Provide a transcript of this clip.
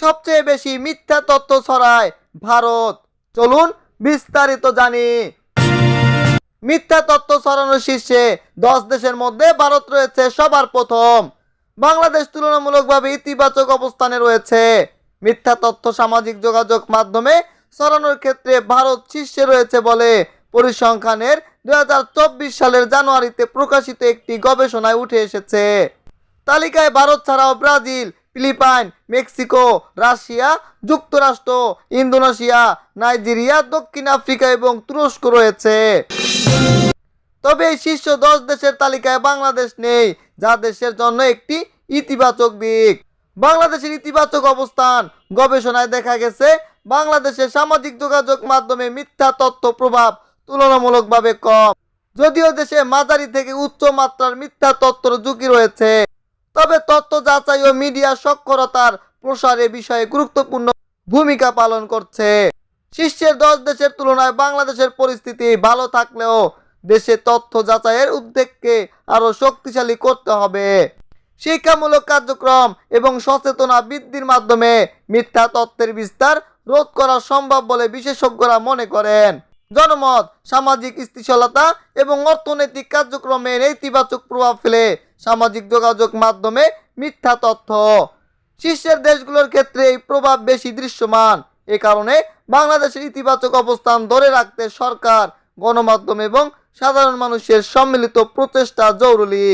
সবচেয়ে বেশি মিথ্যা তথ্য ছড়ায় ভারত। চলুন বিস্তারিত জানি। মিথ্যা তথ্য ছড়ানোর শীর্ষে দশ দেশের মধ্যে ভারত রয়েছে সবার প্রথম। বাংলাদেশ তুলনামূলকভাবে ইতিবাচক অবস্থানে রয়েছে। মিথ্যা তথ্য সামাজিক যোগাযোগ মাধ্যমে ছড়ানোর ক্ষেত্রে ভারত শীর্ষে রয়েছে বলে পরিসংখ্যানের দুই হাজার চব্বিশ সালের জানুয়ারিতে প্রকাশিত একটি গবেষণায় উঠে এসেছে। তালিকায় ভারত ছাড়াও ব্রাজিল ফিলিপাইন, মেক্সিকো, রাশিয়া, যুক্তরাষ্ট্র, ইন্দোনেশিয়া, নাইজেরিয়া, দক্ষিণ আফ্রিকা এবং তুরস্ক রয়েছে। তবে এই শীর্ষ দশ দেশের তালিকায় বাংলাদেশ নেই, যা দেশের জন্য একটি ইতিবাচক দিক। বাংলাদেশের ইতিবাচক অবস্থান গবেষণায় দেখা গেছে, বাংলাদেশের সামাজিক যোগাযোগ মাধ্যমে মিথ্যা তথ্য প্রভাব তুলনামূলকভাবে কম। যদিও দেশে মাঝারি থেকে উচ্চ মাত্রার মিথ্যা তথ্যর ঝুঁকি রয়েছে। তথ্য যাচাই ও মিডিয়া সক্ষরতার প্রসারে বিষয়ে গুরুত্বপূর্ণ ভূমিকা পালন করছে। শীর্ষের দশ দেশের তুলনায় বাংলাদেশের পরিস্থিতি ভালো থাকলেও দেশে তথ্য যাচাইয়ের উদ্যোগকে আরও শক্তিশালী করতে হবে। শিক্ষামূলক কার্যক্রম এবং সচেতনা বৃদ্ধির মাধ্যমে মিথ্যা তথ্যের বিস্তার রোধ করা সম্ভব বলে বিশেষজ্ঞরা মনে করেন। জনমত, সামাজিক স্থিতিশীলতা এবং অর্থনৈতিক কার্যক্রমে নেতিবাচক প্রভাব ফেলে সামাজিক যোগাযোগ মাধ্যমে মিথ্যা তথ্য। শীর্ষের দেশগুলোর ক্ষেত্রে এই প্রভাব বেশি দৃশ্যমান। এ কারণে বাংলাদেশের ইতিবাচক অবস্থান ধরে রাখতে সরকার, গণমাধ্যম এবং সাধারণ মানুষের সম্মিলিত প্রচেষ্টা জরুরি।